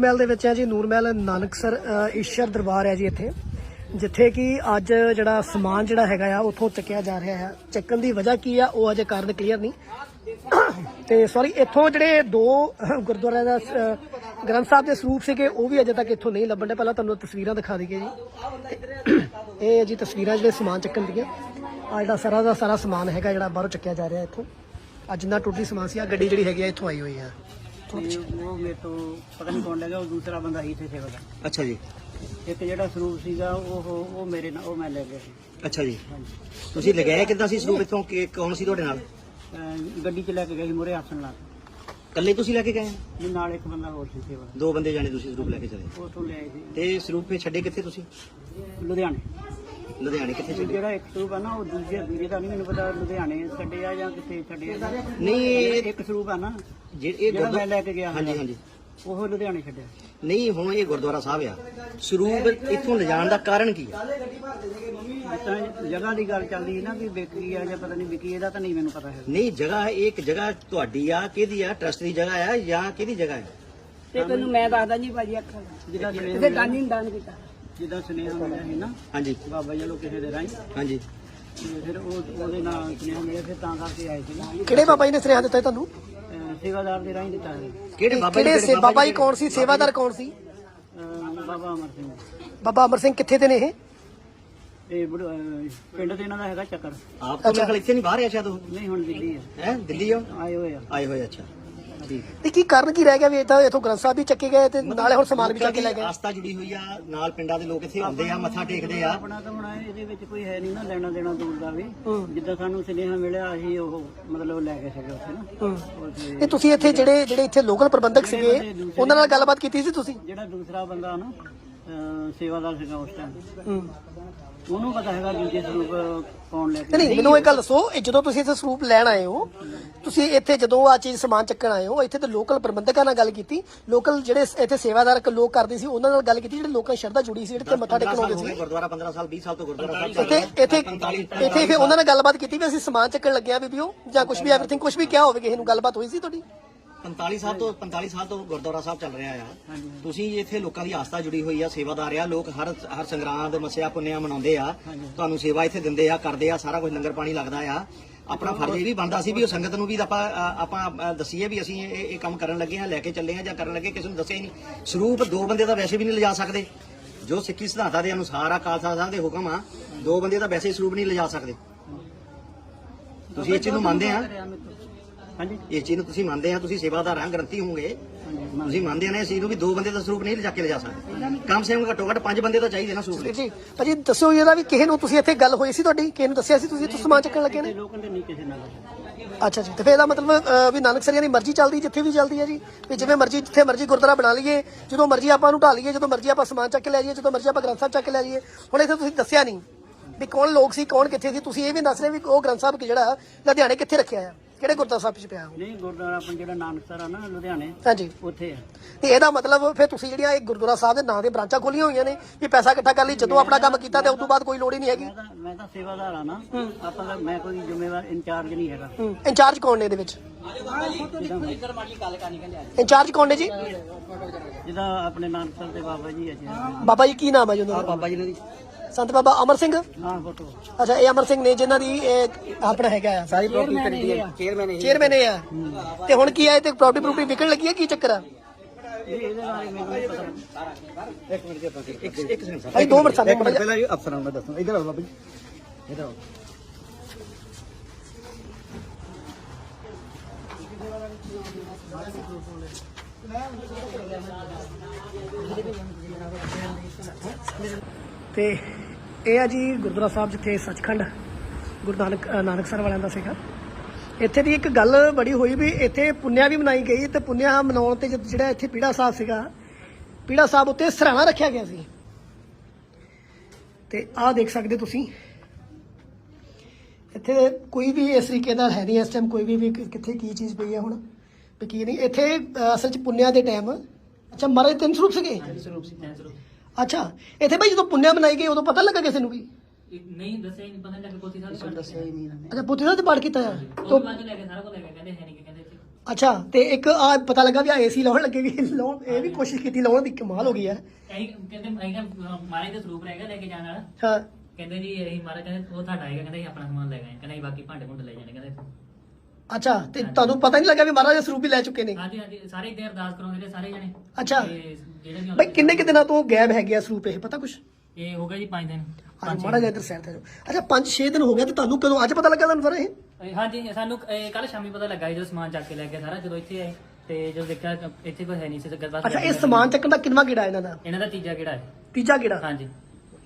ਨੂਰਮਹਿਲ ਦੇ ਵਿੱਚ ਹੈ ਜੀ। ਨੂਰਮਹਿਲ ਨਾਨਕਸਰ ਅ, ਈਸ਼ਰ ਦਰਬਾਰ ਹੈ ਜੀ ਇੱਥੇ। ਜਿੱਥੇ ਕਿ ਅੱਜ ਜਿਹੜਾ ਸਮਾਨ ਜਿਹੜਾ ਹੈਗਾ ਆ ਉੱਥੋਂ ਚੱਕਿਆ ਜਾ ਰਿਹਾ ਹੈ। ਚੱਕਣ ਦੀ ਵਜ੍ਹਾ ਕੀ ਆ ਉਹ ਅਜੇ ਕਾਰਨ ਕਲੀਅਰ ਨਹੀਂ। ਤੇ ਸੌਰੀ ਇੱਥੋਂ ਜਿਹੜੇ ਦੋ ਗੁਰਦੁਆਰਿਆਂ ਦਾ ਗ੍ਰੰਥ ਸਾਹਿਬ ਦੇ ਸਰੂਪ ਸੀਗੇ ਉਹ ਵੀ ਅਜੇ ਤੱਕ ਇੱਥੋਂ ਨਹੀਂ ਲੱਭਣ ਦੇ ਪਹਿਲਾਂ ਤੁਹਾਨੂੰ ਤਸਵੀਰਾਂ ਦਿਖਾ ਦਈਏ ਜੀ। ਇਹ ਜੀ ਤਸਵੀਰਾਂ ਜਿਹੜੇ ਸਮਾਨ ਚੱਕਣ ਦੀਆਂ ਆ ਜਿਹੜਾ ਸਾਰਾ ਦਾ ਸਾਰਾ ਸਮਾਨ ਹੈਗਾ ਜਿਹੜਾ ਬਾਹਰੋਂ ਚੱਕਿਆ ਜਾ ਰਿਹਾ ਇੱਥੋਂ। ਅੱਜ ਜਿੰਨਾ ਟੋਟਲੀ ਸਮਾਨ ਸੀ ਆ ਗੱਡੀ ਜਿਹੜੀ ਹੈਗੀ ਆ ਇੱਥੋਂ ਆਈ ਹੋਈ ਆ। ਤੇ ਉਹ ਮੇਰੇ ਤੋਂ ਪਤਾ ਨਹੀਂ ਕੌਣ ਲੈ ਗਿਆ ਉਹ ਦੂਸਰਾ ਬੰਦਾ ਸੀ ਇੱਥੇ ਸੇਵਾ ਦਾ ਅੱਛਾ ਜੀ। ਇੱਕ ਜਿਹੜਾ ਸਰੂਪ ਸੀਗਾ ਉਹ ਉਹ ਮੇਰੇ ਨਾਲ ਉਹ ਮੈਂ ਲੈ ਗਿਆ ਸੀ। ਅੱਛਾ ਜੀ। ਹਾਂਜੀ। ਤੁਸੀਂ ਲਗਾਇਆ ਕਿੱਦਾਂ ਸੀ ਸਰੂਪ ਇੱਥੋਂ? ਕਿ ਕੌਣ ਸੀ ਤੁਹਾਡੇ ਨਾਲ? ਅਹ ਗੱਡੀ 'ਚ ਲੈ ਕੇ ਗਏ ਸੀ ਮੁਰੇ ਆਸਣ ਲਾ ਕੇ ਇਕੱਲੇ ਤੁਸੀਂ ਲੈ ਕੇ ਗਏ? ਜੀ ਨਾਲ ਇੱਕ ਬੰਦਾ ਹੋਰ ਸੀ ਸੇਵਾ ਦਾ ਦੋ ਬੰਦੇ ਜਾਣੇ ਤੁਸੀਂ ਸਰੂਪ ਲੈ ਕੇ ਚਲੇ। ਉਹ ਤੋਂ ਲੈ ਆਏ ਸੀ। ਤੇ ਸਰੂਪ ਛੱਡੇ ਕਿੱਥੇ ਤੁਸੀਂ? ਲੁਧਿਆਣੇ। ਲੁਧਿਆਣੇ ਕਿੱਥੇ ਛੱਡੇ ਜਿਹੜਾ ਇੱਕ ਸਰੂਪ ਆ ਨਾ ਉਹ ਦੂਜੇ ਦੂਜੇ ਦਾ ਨਹੀਂ ਮੈਨੂੰ ਪਤਾ ਲੁਧਿਆਣੇ ਛੱਡੇ ਆ ਜਾਂ ਕਿੱਥੇ ਛੱਡੇ ਆ ਨਹੀਂ ਇਹ- ਇੱਕ ਸਰੂਪ ਆ ਨਾ ਜੇ ਇਹ ਜਿਹੜਾ ਮੈਂ ਗੁਰਦੁਆਰਾ ਲੈ ਕੇ ਗਿਆ ਹਾਂਜੀ ਹਾਂਜੀ। ਉਹ ਲੁਧਿਆਣੇ ਛੱਡਿਆ। ਨਹੀਂ ਹੁਣ ਇਹ ਗੁਰਦੁਆਰਾ ਸਾਹਿਬ ਆ। ਸਰੂਪ ਇੱਥੋਂ ਲਿਜਾਣ ਦਾ ਕਾਰਨ ਕੀ ਆ? ਜਗ੍ਹਾ ਦੀ ਗੱਲ ਚੱਲਦੀ ਸੀ ਨਾ ਵੀ ਵਿਕੀ ਆ ਜਾਂ ਪਤਾ ਨਹੀਂ ਵਿਕੀ ਇਹਦਾ ਤਾਂ ਨਹੀਂ ਮੈਨੂੰ ਪਤਾ ਹੈ ਨਹੀਂ ਜਗ੍ਹਾ ਇਹ ਇੱਕ ਜਗ੍ਹਾ ਤੁਹਾਡੀ ਆ ਕਿਹਦੀ ਆ? ਟਰਸਟ ਦੀ ਜਗ੍ਹਾ ਆ ਜਾਂ ਕਿਹਦੀ ਜਗ੍ਹਾ ਹੈ ਤੇ ਤੈਨੂੰ ਮੈਂ ਦੱਸਦਾ ਜੀ ਭਾਜੀ ਅੱਖਾਂ ਜਿੱਦਾਂ ਤੇ ਸੁਨੇਹਾ ਦਾਨੀ ਨੀ ਦਾਨ ਕੀਤਾ। ਜਿੱਦਾਂ ਸੁਨੇਹਾ ਮਿਲਿਆ ਸੀ ਨਾ ਹਾਂਜੀ। ਬਾਬਾ ਜੀ ਨੂੰ ਕਿਸੇ ਦੇ ਰਾਹੀਂ। ਹਾਂਜੀ। ਤੇ ਫਿਰ ਉਹ ਉਹਦੇ ਨਾਲ ਸੁਨੇਹਾ ਮਿਲਿਆ ਫਿਰ ਤਾਂ ਕਰਕੇ ਆਏ ਸੀ ਨਾ। ਕਿਹੜੇ ਬਾਬਾ ਜੀ ਨੇ ਸੁਨੇਹਾ ਦਿੱਤਾ ਸੀ ਤੁਹਾਨੂੰ? ਅਹ ਸੇਵਾਦਾਰ ਦੇ ਰਾਹੀਂ ਦਿੱਤਾ ਕਿਹੜੇ ਬਾਬਾ ਜੀ ਕਿਹੜੇ ਸੇ ਬਾਬਾ ਜੀ ਕੌਣ ਸੀ? ਸੇਵਾਦਾਰ ਕੌਣ ਸੀ? ਅਹ ਬਾਬਾ ਅਮਰ ਸਿੰਘ। ਬਾਬਾ ਅਮਰ ਸਿੰਘ ਕਿੱਥੇ ਦੇ ਨੇ ਇਹ? ਇਹ ਬੜ- ਅਹ ਪਿੰਡ ਤੇ ਇਹਨਾਂ ਦਾ ਹੈਗਾ ਚੱਕਰ। ਆਪ ਤੋਂ ਮੇਰੇ ਖਿਆਲ ਇੱਥੇ ਨਹੀਂ ਬਾਹਰ ਆ ਸ਼ਾਇਦ ਉਹ? ਨਹੀਂ ਹੁਣ ਦਿੱਲੀ ਹੈ ਹੈ ਦਿੱਲੀ ਆ ਆਏ ਹੋਏ ਆ। ਆਏ ਹੋਏ ਅੱਛਾ। ਤੇ ਕੀ ਕਾਰਨ ਕੀ ਰਹਿ ਗਿਆ ਵੀ ਇਥੋਂ ਗ੍ਰੰਥ ਸਾਹਿਬ ਵੀ ਚੱਕੇ ਗਏ ਤੇ ਨਾਲੇ ਹੁਣ ਸਮਾਨ ਵੀ ਚੱਕ ਕੇ ਲੈ ਗਏ? ਆਸਤਾ ਜੁੜੀ ਹੋਈ ਆ ਨਾਲ ਪਿੰਡਾਂ ਦੇ ਲੋਕ ਇੱਥੇ ਆਉਂਦੇ ਆ ਮੱਥਾ ਟੇਕਦੇ ਆ। ਆਪਣਾ ਤਾਂ ਹੁਣ ਇਹਦੇ ਵਿੱਚ ਕੋਈ ਹੈ ਨਹੀਂ ਨਾ ਲੈਣਾ ਦੇਣਾ ਦੂਰ ਦਾ ਵੀ। ਜਿੱਦਾਂ ਸਾਨੂੰ ਸੁਨੇਹਾ ਮਿਲਿਆ ਅਸੀਂ ਉਹ ਮਤਲਬ ਲੈ ਕੇ ਸਕੇ ਉੱਥੇ ਨਾ। ਇਹ ਤੁਸੀਂ ਇੱਥੇ ਜਿਹੜੇ ਜਿਹੜੇ ਇੱਥੇ ਲੋਕਲ ਪ੍ਰਬੰਧਕ ਸੀਗੇ ਉਹਨਾਂ ਨਾਲ ਗੱਲਬਾਤ ਕੀਤੀ ਸੀ ਤੁਸੀਂ? ਜਿਹੜਾ ਦੂਸਰਾ ਬੰਦਾ ਨਾ ਸੇਵਾਦਾਰ ਸੀਗਾ ਉਸ ਟਾਈਮ ਹੂੰ। ਉਹਨੂੰ ਪਤਾ ਹੈਗਾ ਦੂਜੇ ਸਰੂਪ ਕੌਣ ਲੈ ਕੇ ਨਹੀਂ ਨਹੀਂ ਮੈਨੂੰ ਇਹ ਗੱਲ ਦੱਸੋ ਇਹ ਜਦੋਂ ਤੁਸੀਂ ਇੱਥੇ ਸਰੂਪ ਲੈਣ ਆਏ ਹੋ ਤੁਸੀਂ ਇੱਥੇ ਜਦੋਂ ਆ ਚੀਜ਼ ਸਮਾਨ ਚੱਕਣ ਆਏ ਹੋ ਇੱਥੇ ਤੇ ਲੋਕਲ ਪ੍ਰਬੰਧਕਾਂ ਨਾਲ ਗੱਲ ਕੀਤੀ ਲੋਕਲ ਜਿਹੜੇ ਇੱਥੇ ਸੇਵਾਦਾਰ ਲੋਕ ਕਰਦੇ ਸੀ ਉਹਨਾਂ ਨਾਲ ਗੱਲ ਕੀਤੀ ਜਿਹੜੇ ਲੋਕਾਂ ਦੀ ਸ਼ਰਧਾ ਜੁੜੀ ਸੀ ਜਿਹੜੇ ਤੇ ਮੱਥਾ 15 ਟੇਕਣ ਸਾਲ ਆਉਂਦੇ ਹੋ ਗਏ ਸੀ। ਗੁਰਦੁਆਰਾ 15 ਸਾਲ 20 ਸਾਲ ਤੋਂ ਗੁਰਦੁਆਰਾ ਸਾਹਿਬ ਚੱਲ ਇੱਥੇ ਇੱਥੇ ਇੱਥੇ ਫਿਰ ਉਹਨਾਂ ਨਾਲ ਗੱਲਬਾਤ ਕੀਤੀ ਵੀ ਅਸੀਂ ਸਮਾਨ ਚੱਕਣ ਲੱਗਿਆ ਵੀ ਉਹ ਜਾਂ ਕੁਝ ਵੀ ਐਵਰੀਥਿੰਗ ਕੁਝ ਵੀ ਕਿਹਾ ਹੋਵੇ ਕਿਸੇ ਨੂੰ ਗੱਲਬਾਤ ਹੋਈ ਸੀ ਤੁਹਾਡੀ? 45 ਸਾਲ ਤੋਂ 45 ਸਾਲ ਤੋਂ ਗੁਰਦੁਆਰਾ ਸਾਹਿਬ ਚੱਲ ਰਿਹਾ ਆ। ਤੁਸੀਂ ਇੱਥੇ ਲੋਕਾਂ ਦੀ ਆਸਥਾ ਜੁੜੀ ਹੋਈ ਆ ਸੇਵਾਦਾਰ ਆ ਲੋਕ ਹਰ ਹਰ ਸੰਗਰਾਂਦ ਮਸਿਆ ਪੁੰਨਿਆ ਮਨਾਉਂਦੇ ਆ। ਤੁਹਾਨੂੰ ਸੇਵਾ ਇੱਥੇ ਦਿੰਦੇ ਆ ਕਰਦੇ ਆ ਸਾਰਾ ਕੁਝ ਲੰਗਰ ਪਾਣੀ ਲੱਗਦਾ ਆ। ਆਪਣਾ ਫਰਜ਼ ਇਹ ਵੀ ਬਣਦਾ ਸੀ ਵੀ ਉਹ ਸੰਗਤ ਨੂੰ ਵੀ ਆਪਾਂ ਆਪਾਂ ਦੱਸੀਏ ਵੀ ਅਸੀਂ ਇਹ ਇਹ ਕੰਮ ਕਰਨ ਲੱਗੇ ਆ ਲੈ ਕੇ ਚੱਲੇ ਆ ਜਾਂ ਕਰਨ ਲੱਗੇ ਕਿਸੇ ਨੂੰ ਦੱਸਿਆ ਹੀ ਨਹੀਂ। ਸਰੂਪ ਦੋ ਬੰਦੇ ਤਾਂ ਵੈਸੇ ਵੀ ਨਹੀਂ ਲਿਜਾ ਸਕਦੇ। ਜੋ ਸਿੱਖੀ ਸਿਧਾਂਤਾਂ ਦੇ ਅਨੁਸਾਰ ਆ ਖਾਲਸਾ ਸਾਹਿਬ ਦੇ ਹੁਕਮ ਆ ਦੋ ਬੰਦੇ ਤਾਂ ਵੈਸੇ ਸਰੂਪ ਨਹੀਂ ਲਿਜਾ ਸਕਦੇ। ਤੁਸੀਂ ਇਹ ਚੀਜ਼ ਨੂੰ ਮੰਨਦੇ ਆ। ਹਾਂਜੀ। ਇਸ ਚੀਜ਼ ਨੂੰ ਤੁਸੀਂ ਮੰਨਦੇ ਆ ਤੁਸੀਂ ਸੇਵਾਦਾਰ ਆ ਗ੍ਰੰਥੀ ਹੋਵੋਗੇ। ਤੁਸੀਂ ਮੰਨਦੇ ਆ ਨਾ ਇਸ ਚੀਜ਼ ਨੂੰ ਵੀ ਦੋ ਬੰਦੇ ਦਾ ਸਰੂਪ ਨਹੀਂ ਲਿਜਾ ਕੇ ਲਿਜਾ ਸਕਦੇ। ਕਮ ਸੇ ਕਮ ਘੱਟੋ ਘੱਟ ਪੰਜ ਬੰਦੇ ਤਾਂ ਚਾਹੀਦੇ ਨਾ ਸਰੂਪ ਲਈ ਜੀ। ਭਾਜੀ ਦੱਸਿਓ ਇਹਦਾ ਵੀ ਕਿਸੇ ਨੂੰ ਤੁਸੀਂ ਇੱਥੇ ਗੱਲ ਹੋਈ ਸੀ ਤੁਹਾਡੀ? ਕਿਸੇ ਨੂੰ ਦੱਸਿਆ ਸੀ ਤੁਸੀਂ ਇੱਥੇ ਸਮਾਨ ਚੱਕਣ ਲੱਗੇ ਨੇ? ਲੋਕਾਂ ਦੇ ਨਹੀਂ ਕਿਸੇ ਨਾਲ। ਅੱਛਾ ਜੀ ਤੇ ਫਿਰ ਇਹਦਾ ਮਤਲਬ ਅ, ਵੀ ਨਾਨਕ ਸਰੀਆਂ ਦੀ ਮਰਜ਼ੀ ਚੱਲਦੀ ਜਿੱਥੇ ਵੀ ਚੱਲਦੀ ਹੈ ਜੀ। ਵੀ ਜਿਵੇਂ ਮਰਜ਼ੀ ਜਿੱਥੇ ਮਰਜ਼ੀ ਗੁਰਦੁਆਰਾ ਬਣਾ ਲਈਏ ਜਦੋਂ ਮਰਜ਼ੀ ਆਪਾਂ ਨੂੰ ਢਾ ਲਈਏ ਜਦੋਂ ਮਰਜ਼ੀ ਆਪਾਂ ਸਮਾਨ ਚੱਕ ਕੇ ਲੈ ਜਾਈਏ ਜਦੋਂ ਮਰਜ਼ੀ ਆਪਾਂ ਗ੍ਰੰਥ ਸਾਹਿਬ ਚੱਕ ਕੇ ਲੈ ਜਾਈਏ। ਹੁਣ ਇੱਥੇ ਤੁਸੀਂ ਦੱਸਿਆ ਨਹੀਂ ਵੀ ਕੌਣ ਲੋਕ ਸੀ ਕੌਣ ਕਿੱਥੇ ਸੀ। ਤੁਸੀਂ ਇਹ ਵੀ ਦੱਸ ਰਹੇ ਵੀ ਉਹ ਗ੍ਰੰਥ ਸਾਹਿਬ ਕਿ ਜਿਹੜਾ ਲੁਧਿਆਣੇ ਕਿੱਥੇ ਰੱਖਿਆ ਆ? ਕਿਹੜੇ ਗੁਰਦੁਆਰਾ ਸਾਹਿਬ 'ਚ ਪਿਆ ਉਹ? ਨਹੀਂ ਗੁਰਦੁਆਰਾ ਆਪਣਾ ਜਿਹੜਾ ਨਾਨਕਸਰ ਆ ਨਾ ਲੁਧਿਆਣੇ। ਹਾਂਜੀ। ਉੱਥੇ ਆ। ਤੇ ਇਹਦਾ ਮਤਲਬ ਫਿਰ ਤੁਸੀਂ ਜਿਹੜੀਆਂ ਇਹ ਗੁਰਦੁਆਰਾ ਸਾਹਿਬ ਦੇ ਨਾਂ ਦੇ ਬ੍ਰਾਂਚਾਂ ਖੋਲੀਆਂ ਹੋਈਆਂ ਨੇ ਵੀ ਪੈਸਾ ਇਕੱਠਾ ਕਰ ਲਈ ਜਦੋਂ ਆਪਣਾ ਕੰਮ ਕੀਤਾ ਤੇ ਉਸ ਤੋਂ ਬਾਅਦ ਕੋਈ ਲੋੜ ਹੀ ਨਹੀਂ ਹੈਗੀ। ਮੈਂ ਤਾਂ ਮੈਂ ਤਾਂ ਸੇਵਾਦਾਰ ਆ ਨਾ। ਆਪਾਂ ਦਾ ਮੈਂ ਕੋਈ ਜ਼ਿੰਮੇਵਾਰ ਇੰਚਾਰਜ ਨਹੀਂ ਹੈਗਾ। ਹੂੰ ਇੰਚਾਰਜ ਕੌਣ ਨੇ ਇਹਦੇ ਵਿੱਚ? ਇੰਚਾਰਜ ਕੌਣ ਨੇ ਜੀ? ਜਿਹਦਾ ਆਪਣੇ ਨਾਨਕਸਰ ਦੇ ਬਾਬਾ ਜੀ ਆ ਜੀ। ਬਾਬਾ ਜੀ ਕੀ ਨਾਮ ਹੈ ਜੀ ਉਹਨਾਂ ਦਾ? ਬਾਬਾ ਜੀ ਨੇ ਸੰਤ ਬਾਬਾ ਅਮਰ ਸਿੰਘ? ਹਾਂ ਫੋਟੋ। ਅੱਛਾ ਇਹ ਅਮਰ ਸਿੰਘ ਨੇ ਜਿਨ੍ਹਾਂ ਦੀ ਇਹ ਆਪਣਾ ਹੈਗਾ ਆ। ਸਾਰੀ ਪ੍ਰਾਪਰਟੀ ਖਰੀਦੀ ਹੈ। ਚੇਅਰਮੈਨ ਚੇਅਰਮੈਨ ਇਹ ਆ। ਤੇ ਹੁਣ ਕੀ ਹੈ ਤੇ ਪ੍ਰਾਪਰਟੀ ਪ੍ਰਾਪਰਟੀ ਵਿਕਣ ਲੱਗੀ ਹੈ ਕੀ ਚੱਕਰ ਆ? ਇਹ ਇਹਦੇ ਬਾਰੇ ਮੈਨੂੰ ਨਹੀਂ ਪਤਾ ਇੱਕ ਮਿੰਟ ਜੀ ਆਪਾਂ ਇੱਕ ਇੱਕ ਸੈਕਿੰਡ ਭਾਈ ਦੋ ਮਿੰਟ ਸਾਨੂੰ ਪਹਿਲਾਂ ਜੀ ਅਫਸਰਾਂ ਨੂੰ ਦੱਸੋ। ਇਧਰ ਆਓ ਬਾਬਾ ਜੀ। ਇਧਰ ਆਓ। ਤੇ ਇਹ ਆ ਜੀ ਗੁਰਦੁਆਰਾ ਸਾਹਿਬ ਜਿੱਥੇ ਸੱਚਖੰਡ ਗੁਰੂ ਨਾਨਕ ਅ, ਨਾਨਕਸਰ ਵਾਲਿਆਂ ਦਾ ਸੀਗਾ। ਇੱਥੇ ਦੀ ਇੱਕ ਗੱਲ ਬੜੀ ਹੋਈ ਵੀ ਇੱਥੇ ਪੁੰਨਿਆ ਵੀ ਮਨਾਈ ਗਈ ਤੇ ਪੁੰਨਿਆ ਮਨਾਉਣ ਤੇ ਜਿਹੜਾ ਇੱਥੇ ਪੀੜਾ ਸਾਹਿਬ ਸੀਗਾ ਪੀੜਾ ਸਾਹਿਬ ਉੱਤੇ ਸਰਾਣਾ ਰੱਖਿਆ ਗਿਆ ਸੀ। ਤੇ ਆਹ ਦੇਖ ਸਕਦੇ ਤੁਸੀਂ। ਇੱਥੇ ਕੋਈ ਵੀ ਇਸ ਤਰੀਕੇ ਨਾਲ ਹੈ ਨਹੀਂ ਇਸ ਟਾਈਮ ਕੋਈ ਵੀ ਕਿੱਥੇ ਕੀ ਚੀਜ਼ ਪਈ ਹੈ ਹੁਣ ਵੀ ਕੀ ਨਹੀਂ। ਇੱਥੇ ਅਸਲ ਚ ਪੁੰਨਿਆ ਦੇ ਟਾਈਮ ਅੱਛਾ ਮਹਾਰਾਜ ਤਿੰਨ ਸਰੂਪ ਸੀਗੇ? ਅੱਛਾ ਇੱਥੇ ਭਾਈ ਜਦੋਂ ਪੁੰਨਿਆ ਮਨਾਈ ਗਈ ਉਦੋਂ ਪਤਾ ਲੱਗਾ ਕਿਸੇ ਨੂੰ ਵੀ? ਨਹੀਂ ਦੱਸਿਆ ਹੀ ਨਹੀਂ ਪਤਾ ਨਹੀਂ ਲੱਗਾ ਕੋਤੀ ਸਾਹਿਬ ਦੱਸਿਆ ਹੀ ਨਹੀਂ ਅੱਛਾ ਪੁੱਤੀ ਸਾਹਿਬ ਤੇ ਪਾਠ ਕੀਤਾ ਆ ਉਹ ਤੋ ਬਾਅਦ ਲੈ ਕੇ ਸਾਰਾ ਕੁਝ ਲੈ ਕੇ ਕਹਿੰਦੇ ਹੈ ਨਹੀਂ ਕਿ ਕਹਿੰਦੇ ਸੀ ਅੱਛਾ ਤੇ ਇੱਕ ਆ ਪਤਾ ਲੱਗਾ ਵੀ ਆ ਏਸੀ ਲਾਉਣ ਲੱਗੇ ਵੀ ਲਾਉਣ ਇਹ ਵੀ ਕੋਸ਼ਿਸ਼ ਕੀਤੀ ਲਾਉਣ ਦੀ ਕਮਾਲ ਹੋ ਗਈ ਹੈ। ਅਸੀਂ ਕਹਿੰਦੇ ਅਸੀਂ ਮਹਾਰਾਜ ਦਾ ਸਰੂਪ ਰਹੇਗਾ ਲੈ ਕੇ ਜਾਣ ਵਾਲਾ। ਹਾਂ। ਕਹਿੰਦੇ ਜੀ ਅਸੀਂ ਮਹਾਰਾਜ ਕਹਿੰਦੇ ਉਹ ਤੁਹਾਡਾ ਆਏਗਾ ਕਹਿੰਦੇ ਅਸੀਂ ਆਪਣਾ ਸਮਾਨ ਲੈ ਗਏ ਕਹਿੰਦੇ ਅਸੀਂ ਬਾਕੀ ਭਾਂਡੇ ਭੁੰਡੇ ਲੈ ਜਾਣੇ ਕਹਿੰਦੇ। ਅੱਛਾ ਤੇ ਤੁਹਾਨੂੰ ਪਤਾ ਨਹੀਂ ਲੱਗਾ ਵੀ ਮਹਾਰਾਜ ਸਰੂਪ ਵੀ ਲੈ ਚੁੱਕੇ ਨੇ? ਹਾਂਜੀ ਹਾਂਜੀ ਸਾਰੇ ਇੱਥੇ ਅਰਦਾਸ ਕਰਾਉਂਦੇ ਨੇ ਸਾਰੇ ਜਣੇ। ਅੱਛਾ। ਤੇ ਜਿਹੜੇ ਵੀ ਬਈ ਕਿੰਨੇ ਕਿ ਦਿਨਾਂ ਤੋਂ ਗਾਇਬ ਹੈਗੇ ਆ ਸਰੂਪ ਇਹ ਪਤਾ ਕੁਛ? ਇਹ ਹੋ ਗਿਆ ਜੀ 5 ਦਿਨ। ਮਾੜਾ ਜਿਹਾ ਇੱਧਰ ਸਾਈਡ ਤੇ ਜਾਓ। ਅੱਛਾ 5-6 ਦਿਨ ਹੋ ਗਏ ਤੇ ਤੁਹਾਨੂੰ ਕਦੋਂ ਅੱਜ ਪਤਾ ਲੱਗਾ ਤੁਹਾਨੂੰ ਇਹ? ਇਹ ਹਾਂਜੀ ਸਾਨੂੰ ਕੱਲ ਸ਼ਾਮੀ ਪਤਾ ਲੱਗਾ ਸੀ ਜਦੋਂ ਸਮਾਨ ਚੱਕ ਕੇ ਲੈ ਗਿਆ ਸਾਰਾ ਜਦੋਂ ਇੱਥੇ ਆਏ। ਤੇ ਜਦੋਂ ਦੇਖਿਆ ਤਾਂ ਇੱਥੇ ਕੋਈ ਹੈ ਨਹੀਂ ਸੀ ਤੇ ਬਸ ਅੱਛਾ ਇਹ ਸਮਾਨ ਚੱਕਣ ਦਾ ਕਿੰਨਾ ਕਿਹੜਾ ਇਹਨਾਂ ਦਾ? ਇਹਨਾਂ ਦਾ ਤੀਜਾ ਕਿਹੜਾ ਹੈ। ਤੀਜਾ ਕਿਹੜਾ ਹਾਂਜੀ।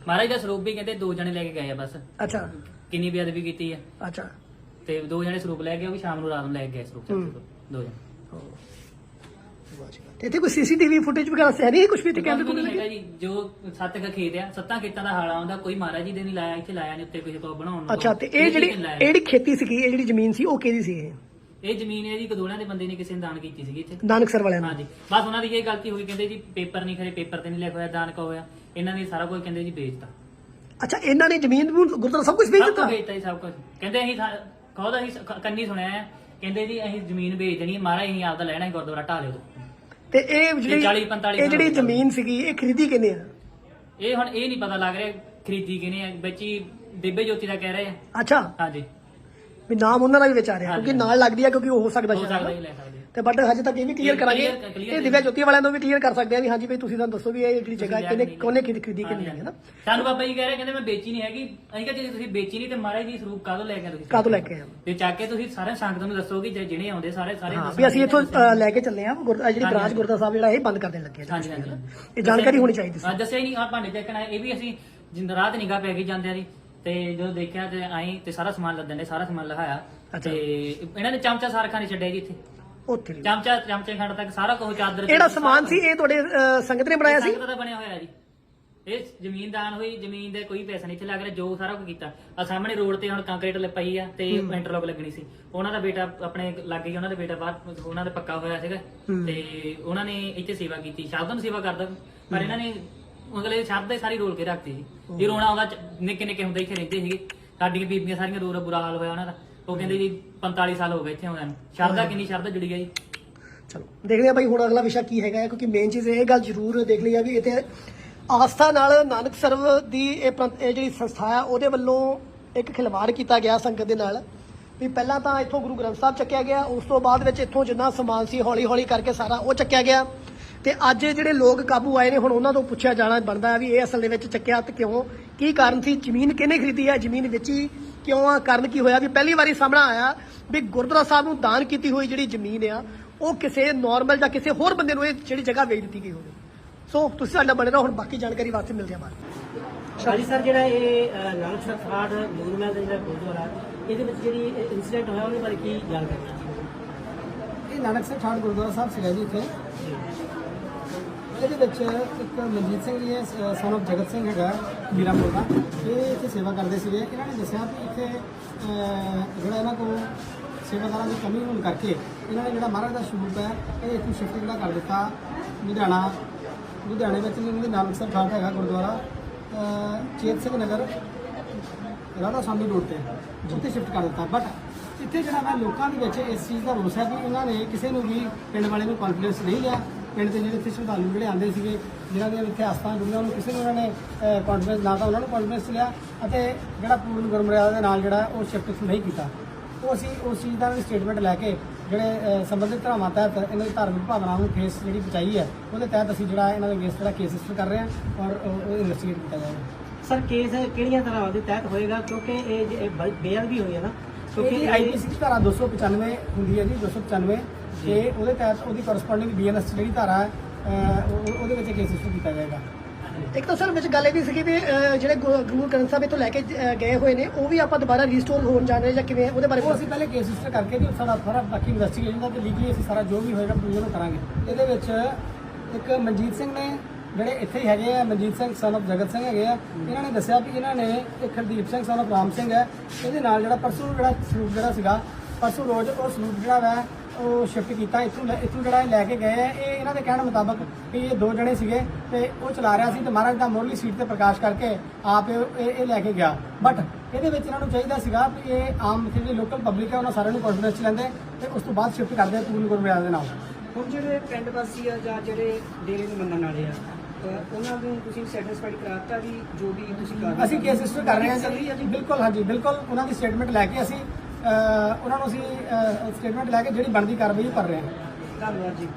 ਮਹਾਰਾਜ ਦਾ ਸਰੂਪ ਵੀ ਕਹਿੰਦੇ ਦੋ ਜਣੇ ਲੈ ਕੇ ਗਏ ਆ ਬਸ। ਅੱਛਾ। ਕਿੰਨੀ ਬੇਅਦਬੀ ਕੀਤੀ ਅੱਛਾ। ਤੇ ਦੋ ਜਣੇ ਸਰੂਪ ਲੈ ਗਏ ਉਹ ਵੀ ਸ਼ਾਮ ਨੂੰ ਰਾਤ ਨੂੰ ਲੈ ਕੇ ਗਏ ਸਰੂਪ ਕੇ ਦੋ ਜਣੇ। ਤੇ ਇੱਥੇ ਕੋਈ ਸੀਸੀਟੀਵੀ ਫੁਟੇਜ ਵਗੈਰਾ ਹੈ ਨਹੀਂ ਕੁਝ ਵੀ ਤੇ ਕਹਿੰਦੇ ਹੈਗਾ ਜੀ ਜੋ ਸੱਤ ਕ ਖੇਤ ਆ ਸੱਤਾਂ ਖੇਤਾਂ ਦਾ ਹਾਲਾ ਆਉਂਦਾ ਕੋਈ ਮਹਾਰਾਜ ਜੀ ਦੇ ਨਹੀਂ ਲਾਇਆ ਇੱਥੇ ਲਾਇਆ ਨਹੀਂ ਉੱਤੇ ਕਿਸੇ ਤੋਂ ਬਣਾਉਣ ਨੂੰ ਅੱਛਾ ਤੇ ਇਹ ਜਿਹੜੀ ਇਹ ਜਿਹੜੀ ਖੇਤੀ ਸੀਗੀ ਇਹ ਜਿਹੜੀ ਜ਼ਮੀਨ ਸੀ ਉਹ ਕਿਹਦੀ ਸੀ ਇਹ? ਇਹ ਜ਼ਮੀਨ ਹੈ ਜੀ ਕਦੋੜਿਆਂ ਦੇ ਬੰਦੇ ਨੇ ਕਿਸੇ ਨੇ ਦਾਨ ਕੀਤੀ ਸੀਗੀ ਇੱਥੇ। ਨਾਨਕਸਰ ਵਾਲਿਆਂ ਨੇ। ਹਾਂਜੀ। ਬਸ ਉਹਨਾਂ ਦੀ ਇਹ ਗਲਤੀ ਹੋਈ ਕਹਿੰਦੇ ਜੀ ਪੇਪਰ ਨਹੀਂ ਖਰੇ ਪੇਪਰ ਤੇ ਨਹੀਂ ਲਿਖਿਆ ਹੋਇਆ ਦਾਨ ਕਾ ਹੋਇਆ। ਇਹਨਾਂ ਨੇ ਸਾਰਾ ਕੁਝ ਕਹਿੰਦੇ ਜੀ ਵੇਚਤਾ। ਅੱਛਾ ਇਹਨਾਂ ਨੇ ਜ਼ਮੀਨ ਨੂੰ ਗੁਰਦੁਆਰਾ ਸਭ ਕੁਝ ਵੇਚ ਸਭ ਦਿੱਤਾ? ਵੇਚਤਾ ਜੀ ਸਭ ਕੁਝ ਕਹਿੰਦੇ ਅਸੀਂ ਸਾ- ਖੁਦ ਅਸੀਂ ਸ- ਕੰਨੀ ਸੁਣਿਆ ਹੈ ਕਹਿੰਦੇ ਜੀ ਅਸੀਂ ਜ਼ਮੀਨ ਵੇਚ ਦੇਣੀ ਹੈ ਮਹਾਰਾਜ ਅਸੀਂ ਆਪਦਾ ਲੈਣਾ ਹੈ ਗੁਰਦੁਆਰਾ ਢਾਹ ਲਿਓ ਤੇ ਇਹ ਜਿਹੜੀ 40 45 ਇਹ ਜਿਹੜੀ ਜ਼ਮੀਨ ਸੀਗੀ ਇਹ ਖਰੀਦੀ ਕਿਨੇ ਆ? ਇਹ ਹੁਣ ਇਹ ਨਹੀਂ ਪਤਾ ਲੱਗ ਰਿਹਾ ਖਰੀਦੀ ਕਿਨੇ ਹੈ ਵਿੱਚ ਹੀ ਦਿव्य ਜੋਤੀ ਦਾ ਕਹਿ ਰਹੇ ਆ। ਅੱਛਾ। ਹਾਂਜੀ। ਵੀ ਨਾਮ ਉਹਨਾਂ ਦਾ ਵੀ ਵਿਚਾਰਿਆ ਕਿਉਂਕਿ। ਨਾਲ ਲੱਗਦੀ ਆ ਕਿਉਂਕਿ ਉਹ ਹੋ ਸਕਦਾ ਹੋ ਸ਼ਾਇਦ ਸਕਦਾ ਹੀ ਲੈ ਸਕਦੇ ਤੇ ਬਟ ਹਜੇ ਤੱਕ ਇਹ ਵੀ ਕਲੀਅਰ ਕਰਾਂਗੇ। clear- ਦਿਵਿਆ ਜੋਤੀ ਵਾਲਿਆਂ ਨੂੰ ਵੀ ਕਲੀਅਰ ਕਰ ਸਕਦੇ ਆ ਵੀ ਹਾਂਜੀ ਵੀ ਤੁਸੀਂ ਸਾਨੂੰ ਦੱਸੋ ਵੀ ਇਹ ਜਿਹੜੀ ਜਗ੍ਹਾ ਤੁਸੀਂ ਕਿਨੇ ਕੇ ਖਰੀਦੀ ਖਰੀਦੀ ਕਿੰਨੀ ਹੈ ਨਾ। ਸਾਨੂੰ ਬਾਬਾ ਜੀ ਕਹਿ ਰਹੇ ਕਹਿੰਦੇ ਮੈਂ ਵੇਚੀ ਨਹੀਂ ਹੈਗੀ। ਅਸੀਂ ਕਿਹਾ ਜੇ ਤੁਸੀਂ ਵੇਚੀ ਨਹੀਂ ਤੇ ਮਹਾਰਾਜ ਜੀ ਸਰੂਪ ਕਾਹਦੋਂ ਲੈ ਕੇ ਆਏ ਤੁਸੀਂ? ਕਾਹਤੋਂ ਲੈ ਕੇ ਆਏ ਹੋ? ਤੇ ਚੱਕ ਕੇ ਤੁਸੀਂ ਸਾਰੇ ਸੰਗਤ ਨੂੰ ਦੱਸੋਗੇ ਜੇ ਜਿਹੜੇ ਆਉਂਦੇ ਸਾਰੇ ਸਾਰੇ ਹਾਂ ਦੱਸੋ ਵੀ ਅਸੀਂ ਇੱਥੋਂ ਅ, ਲੈ ਕੇ ਚੱਲੇ ਆ ਜਿਹੜੀ ਹਾਂਜੀ, ਬ੍ਰਾਂਚ। ਗੁਰਦਾ ਸਾਹਿਬ ਜਿਹੜਾ ਇਹ ਬੰਦ ਕਰ ਦੇਣ ਲੱਗੇ ਆ। ਹਾਂਜੀ ਹਾਂਜੀ। ਇਹ ਜਾਣਕਾਰੀ ਹੋਣੀ ਚਾਹੀਦੀ ਸੀ। ਹਾਂ ਦੱਸਿਆ ਹੀ ਨਹੀਂ। ਆ ਭਾਂਡੇ ਚੱਕਣਾ ਇਹ ਵੀ ਅਸੀਂ ਜਿੰਦ ਰਾਤ ਨਿਗਾਹ ਪੈ ਗਈ ਜਾਂਦਿਆਂ ਦੀ। ਤੇ ਜਦੋਂ ਦੇਖਿਆ ਤੇ ਆਏ ਤੇ ਸਾਰਾ ਸਮਾਨ ਲੱਦਣ ਦੇ ਸਾਰਾ ਸਮਾਨ ਲਹਾਇਆ। ਅੱਛਾ। ਤੇ ਇਹਨਾਂ ਨੇ ਚਮਚਾ ਸਾਰਖਾ ਨਹੀਂ ਛੱਡਿਆ ਜੀ ਇੱਥੇ। ਉੱਥੇ ਵੀ। ਚਮਚਾ ਚਮਚੇ ਖੰਡ ਤੱਕ ਸਾਰਾ ਕੁਝ ਚਾਦਰ ਜਿਹੜਾ ਸਮਾਨ ਸੀ? ਇਹ ਤੁਹਾਡੇ ਸੰਗਤ ਨੇ ਬਣਾਇਆ ਸੀ? ਸੰਗਤ ਦਾ ਬਣਿਆ ਹੋਇਆ ਜੀ। ਇਹ ਜ਼ਮੀਨ ਦਾਨ ਹੋਈ ਜ਼ਮੀਨ ਦੇ ਕੋਈ ਪੈਸਾ ਨਹੀਂ ਇੱਥੇ ਲੱਗ ਰਿਹਾ ਜੋ ਸਾਰਾ ਕੁਝ ਕੀਤਾ। ਆ ਸਾਹਮਣੇ ਰੋਡ ਤੇ ਹੁਣ ਕੰਕਰੀਟ ਪਈ ਆ ਤੇ ਇੰਟਰਲੌਕ ਲੱਗਣੀ ਸੀ। ਉਹਨਾਂ ਦਾ ਬੇਟਾ ਆਪਣੇ ਲੱਗ ਗਈ ਉਹਨਾਂ ਦੇ ਬੇਟਾ ਬਾਹਰ ਉਹਨਾਂ ਦਾ ਪੱਕਾ ਹੋਇਆ ਸੀਗਾ। ਤੇ ਉਹਨਾਂ ਨੇ ਇੱਥੇ ਸੇਵਾ ਕੀਤੀ। ਸ਼ਬਦ ਨੂੰ ਸੇਵਾ ਕਰਦਾ। ਪਰ ਇਹਨਾਂ ਨੇ ਅਗਲੇ ਸ਼ਬਦ ਹੀ ਸਾਰੀ ਰੋਲ ਕੇ ਰੱਖਤੀ ਜੀ ਜੇ ਰੋਣਾ ਚ- ਨਿੱਕੇ ਨਿੱਕੇ ਹੁੰਦੇ ਇੱਥੇ ਰਹਿੰਦੇ ਸੀਗੇ। ਸਾਡੀਆਂ ਬੀਬੀਆਂ ਸਾਰੀਆਂ ਰੋ ਰੋ ਬੁਰਾ ਹਾਲ ਹੋਇਆ ਉਹਨਾਂ ਦਾ। ਉਹ ਕਹਿੰਦੇ ਜੀ 45 ਸਾਲ ਹੋ ਗਏ ਇੱਥੇ ਆਉਂਦਿਆਂ ਨੂੰ। ਸ਼ਰਧਾ ਕਿੰਨੀ ਸ਼ਰਧਾ ਜੁੜੀ ਗਈ ਚਲੋ ਦੇਖਦੇ ਆ ਭਾਈ ਹੁਣ ਅਗਲਾ ਵਿਸ਼ਾ ਕੀ ਹੈਗਾ ਹੈ, ਕਿਉਂਕਿ ਮੇਨ ਚੀਜ਼ ਇਹ ਗੱਲ ਜ਼ਰੂਰ ਦੇਖ ਲਈ ਆ ਵੀ ਇੱਥੇ ਆਸਥਾ ਨਾਲ ਨਾਨਕ ਸਰਵ ਦੀ ਇਹ ਇਹ ਜਿਹੜੀ ਸੰਸਥਾ ਆ ਉਹਦੇ ਵੱਲੋਂ ਇੱਕ ਖਿਲਵਾੜ ਕੀਤਾ ਗਿਆ ਸੰਗਤ ਦੇ ਨਾਲ। ਵੀ ਪਹਿਲਾਂ ਤਾਂ ਇੱਥੋਂ ਗੁਰੂ ਗ੍ਰੰਥ ਸਾਹਿਬ ਚੱਕਿਆ ਗਿਆ ਉਸ ਤੋਂ ਬਾਅਦ ਵਿੱਚ ਇੱਥੋਂ ਜਿੰਨਾ ਸਮਾਨ ਸੀ ਹੌਲੀ ਹੌਲੀ ਕਰਕੇ ਸਾਰਾ ਉਹ ਚੱਕਿਆ ਗਿਆ। ਤੇ ਅੱਜ ਜਿਹੜੇ ਲੋਕ ਕਾਬੂ ਆਏ ਨੇ ਹੁਣ ਉਹਨਾਂ ਤੋਂ ਪੁੱਛਿਆ ਜਾਣਾ ਬਣਦਾ ਹੈ ਵੀ ਇਹ ਅਸਲ ਦੇ ਵਿੱਚ ਚੱਕਿਆ ਤੇ ਕਿਉਂ? ਕੀ ਕਾਰਨ ਸੀ? ਜ਼ਮੀਨ ਕਿਹਨੇ ਖਰੀਦੀ ਹੈ ਜ਼ਮੀਨ ਵੇਚੀ ਕਿਉਂ ਆ? ਕਾਰਨ ਕੀ ਹੋਇਆ? ਵੀ ਪਹਿਲੀ ਵਾਰੀ ਸਾਹਮਣੇ ਆਇਆ ਵੀ ਗੁਰਦੁਆਰਾ ਸਾਹਿਬ ਨੂੰ ਦਾਨ ਕੀਤੀ ਹੋਈ ਜਿਹੜੀ ਜ਼ਮੀਨ ਆ ਉਹ ਕਿਸੇ ਨਾਰਮਲ ਜਾਂ ਕਿਸੇ ਹੋਰ ਬੰਦੇ ਨੂੰ ਇਹ ਜਿਹੜੀ ਜਗ੍ਹਾ ਵੇਚ ਦਿੱਤੀ ਗਈ ਹੋਵੇ। ਸੋ ਤੁਸੀਂ ਸਾਡਾ ਬਣੇ ਰਹੋ ਹੁਣ ਬਾਕੀ ਜਾਣਕਾਰੀ ਵਾਸਤੇ ਮਿਲਦੇ ਆ ਬਾਅਦ ਹਾਂਜੀ ਸਰ ਜਿਹੜਾ ਇਹ ਨਾਨਕਸਰ ਫਾੜ ਨੂਰ ਮਹਿਲ ਦਾ ਜਿਹੜਾ ਗੁਰਦੁਆਰਾ ਇਹਦੇ ਵਿੱਚ ਜਿਹੜੀ ਇਨਸੀਡੈਂਟ ਹੋਇਆ ਉਹਦੇ ਬਾਰੇ ਕੀ ਜਾਣਕਾਰੀ ਇਹ ਨਾਨਕਸਰ ਠਾੜ ਗੁਰਦੁਆਰਾ ਸਾਹਿਬ ਸੀਗਾ ਜੀ ਇੱਥੇ। ਇਹਦੇ ਵਿੱਚ ਇੱਕ ਮਨਜੀਤ ਸਿੰਘ ਜੀ ਸਨ of ਜਗਤ ਸਿੰਘ ਹੈਗਾ, ਮੀਰਾਪੁਰ ਦਾ। ਇਹ ਇੱਥੇ ਸੇਵਾ ਕਰਦੇ ਸੀਗੇ। ਇਹਨਾਂ ਨੇ ਦੱਸਿਆ ਕਿ ਇੱਥੇ ਜਿਹੜਾ ਇਹਨਾਂ ਕੋਲ ਸੇਵਾਦਾਰਾਂ ਦੀ ਕਮੀ ਹੋਣ ਕਰਕੇ ਇਹਨਾਂ ਨੇ ਜਿਹੜਾ ਮਹਾਰਾਜ ਦਾ ਸਰੂਪ ਹੈ, ਇਹ ਇੱਥੋਂ ਸ਼ਿਫਟ ਜਿਹੜਾ ਕਰ ਦਿੱਤਾ। ਲੁਧਿਆਣਾ, ਲੁਧਿਆਣੇ ਵਿੱਚ ਇਹਨਾਂ ਦੇ ਨਾਨਕਸਰ ਠਾੜ ਹੈਗਾ ਗੁਰਦੁਆਰਾ। ਚੇਤ ਸਿੰਘ ਨਗਰ, ਰਾਧਾ ਸਾਮੀ ਰੋਡ ਤੇ, ਉੱਥੇ ਸ਼ਿਫਟ ਕਰ ਦਿੱਤਾ। ਬਟ ਇੱਥੇ ਜਿਹੜਾ ਮੈਂ ਲੋਕਾਂ ਦੇ ਵਿੱਚ ਇਸ ਚੀਜ਼ ਦਾ ਰੋਸ ਹੈ ਕਿ ਉਹਨਾਂ ਨੇ ਕਿਸੇ ਨੂੰ ਵੀ ਪਿੰਡ ਵਾਲੇ ਨੂੰ ਕੰਫੀਡੈਂਸ ਨਹੀਂ ਲਿਆ। ਪਿੰਡ ਦੇ ਜਿਹੜੇ ਇੱਥੇ ਸ਼ਰਧਾਲੂ ਜਿਹੜੇ ਆਉਂਦੇ ਸੀਗੇ ਜਿਨ੍ਹਾਂ ਦੀਆਂ ਇੱਥੇ ਆਸਥਾਂ ਜੁੜੀਆਂ ਉਹਨੂੰ ਕਿਸੇ ਨੂੰ ਉਹਨਾਂ ਨੇ ਕੰਫੀਡੈਂਸ ਨਾ ਤਾਂ ਉਹਨਾਂ ਨੂੰ ਕੰਫੀਡੈਂਸ ਲਿਆ ਅਤੇ ਜਿਹੜਾ ਪੂਰਨ ਗੁਰਮਰਿਆਦਾ ਦੇ ਨਾਲ ਜਿਹੜਾ ਉਹ ਸ਼ਿਫਟ ਨਹੀਂ ਕੀਤਾ। ਉਹ ਅਸੀਂ ਉਸ ਚੀਜ਼ ਦਾ ਸਟੇਟਮੈਂਟ ਲੈ ਕੇ ਜਿਹੜੇ ਸੰਬੰਧਿਤ ਧਰਾਵਾਂ ਤਹਿਤ ਇਹਨਾਂ ਦੀ ਧਾਰਮਿਕ ਭਾਵਨਾਵਾਂ ਨੂੰ ਫੇਸ ਜਿਹੜੀ ਬਚਾਈ ਹੈ ਉਹਦੇ ਤਹਿਤ ਅਸੀਂ ਜਿਹੜਾ ਇਹਨਾਂ ਦੇ ਅਗੇਂਸਟ ਜਿਹੜਾ ਕੇਸ ਰਜਿਸਟਰ ਕਰ ਰਹੇ ਹਾਂ ਔਰ ਉਹ ਇਨਵੈਸਟੀਗੇਟ ਕੀਤਾ ਜਾਏਗਾ। ਸਰ ਕੇਸ ਕਿਹੜੀਆਂ ਤਰ੍ਹਾਂ ਦੇ ਤਹਿਤ ਹੋਏਗਾ? ਕਿਉਂਕਿ ਇਹ ਜੇ- ਇਹ ਬ- ਬੇਅਦਬੀ ਹੋਈ ਹੈ ਨਾ। ਕਿਉਂਕਿ ਆਈਪੀਸੀ ਦੀ ਧਾਰਾ 295 ਹੁੰਦੀ ਹੈ ਜੀ 295 ਤੇ ਉਹਦੇ ਤਹਿਤ ਉਹਦੀ ਕੋਰਸਪੋਂਡਿੰਗ ਬੀਐਨਐਸ ਜਿਹੜੀ ਧਾਰਾ ਹੈ ਅਹ, ਉਹ- ਉਹਦੇ ਵਿੱਚ ਕੇਸ ਰਜਿਸਟਰ ਕੀਤਾ ਜਾਏਗਾ। ਇੱਕ ਤਾਂ ਸਰ ਵਿੱਚ ਗੱਲ ਇਹ ਵੀ ਸੀਗੀ ਵੀ ਅ, ਜਿਹੜੇ ਗੁਰੂ ਗ੍ਰੰਥ ਸਾਹਿਬ ਇੱਥੋਂ ਲੈ ਕੇ ਗਏ ਹੋਏ ਨੇ ਉਹ ਵੀ ਆਪਾਂ ਦੁਬਾਰਾ ਰੀਸਟੋਰ ਹੋਣ ਜਾ ਰਹੇ ਜਾਂ ਕਿਵੇਂ ਉਹਦੇ ਬਾਰੇ ਉਹ ਅਸੀਂ ਪਹਿਲੇ ਕੇਸ ਰਜਿਸਟਰ ਕਰਕੇ ਜੀ ਸਾਡਾ ਸਾਰਾ ਬਾਕੀ ਇਨਵੈਸਟੀਗੇਸ਼ਨ ਦਾ ਤੇ ਲੀਗਲੀ ਅਸੀਂ ਸਾਰਾ ਜੋ ਵੀ ਹੋਏਗਾ ਪ੍ਰੋਸੀਜਰ ਕਰਾਂਗੇ। ਇਹਦੇ ਵਿੱਚ ਇੱਕ ਮਨਜੀਤ ਸਿੰਘ ਨੇ ਜਿਹੜੇ ਇੱਥੇ ਹੀ ਹੈਗੇ ਆ ਮਨਜੀਤ ਸਿੰਘ ਸਨ of ਜਗਤ ਸਿੰਘ ਹੈਗੇ ਆ ਇਹਨਾਂ ਨੇ ਦੱਸਿਆ ਵੀ ਇਹਨਾਂ ਨੇ ਇੱਕ ਹਰਦੀਪ ਸਿੰਘ ਸਨ of ਰਾਮ ਸਿੰਘ ਹੈ। ਇਹਦੇ ਨਾਲ ਜਿਹੜਾ ਪਰਸੋਂ ਜਿਹੜਾ ਸਲੂਕ ਜਿਹੜਾ ਸੀਗਾ ਪਰਸੋਂ ਰੋਜ਼ ਉਹ ਸਲੂਕ ਜਿਹੜਾ ਵਾ ਉਹ ਸ਼ਿਫਟ ਕੀਤਾ। ਇੱਥੋਂ ਲੈ- ਇੱਥੋਂ ਜਿਹੜਾ ਇਹ ਲੈ ਕੇ ਗਏ ਆ ਇਹ ਇਹਨਾਂ ਦੇ ਕਹਿਣ ਮੁਤਾਬਕ ਕਿ ਇਹ ਦੋ ਜਣੇ ਸੀਗੇ ਤੇ ਉਹ ਚਲਾ ਰਿਹਾ ਸੀ ਤੇ ਮਹਾਰਾਜ ਦਾ ਮੁਰਲੀ ਸੀਟ ਤੇ ਪ੍ਰਕਾਸ਼ ਕਰਕੇ ਆਪ ਇਹ ਇਹ ਇਹ ਲੈ ਕੇ ਗਿਆ। ਬਟ ਇਹਦੇ ਵਿੱਚ ਇਹਨਾਂ ਨੂੰ ਚਾਹੀਦਾ ਸੀਗਾ ਵੀ ਇਹ ਆਮ ਜਿਹੜੀ ਲੋਕਲ ਪਬਲਿਕ ਹੈ ਉਹਨਾਂ ਸਾਰਿਆਂ ਨੂੰ ਕੌਨਫੀਡੈਂਸ ਚ ਲੈਂਦੇ ਤੇ ਉਸ ਤੋਂ ਬਾਅਦ ਸ਼ਿਫਟ ਕਰਦੇ ਪੂਰਨ ਗੁਰਮਿਆਰ ਦੇ ਨਾਲ। ਹੁਣ ਜਿਹੜੇ ਪਿੰਡ ਵਾਸੀ ਆ ਜਾਂ ਜਿਹੜੇ ਡੇਰੇ ਨੂੰ ਮੰਨਣ ਵਾਲੇ ਆ ਅਹ ਉਹਨਾਂ ਨੂੰ ਤੁਸੀਂ ਸੈਟੀਸਫਾਈਡ ਕਰਾਤਾ ਵੀ ਜੋ ਵੀ ਤੁਸੀਂ ਕਰ? ਅਸੀਂ ਕੇਸ ਰਜਿਸਟਰ ਕਰ ਰਹੇ ਹਾਂ ਜੀ? ਬਿਲਕੁਲ ਹਾਂਜੀ ਬਿਲਕੁਲ। ਉਹਨਾਂ ਦੀ ਸਟੇਟਮੈਂਟ ਲੈ ਕੇ ਅਸੀਂ ਉਹਨਾਂ ਨੂੰ ਅਸੀਂ ਸਟੇਟਮੈਂਟ ਲੈ ਕੇ ਜਿਹੜੀ ਬਣਦੀ ਕਾਰਵਾਈ ਉਹ ਕਰ ਰਹੇ ਹਾਂ। ਧੰਨਵਾਦ ਜੀ।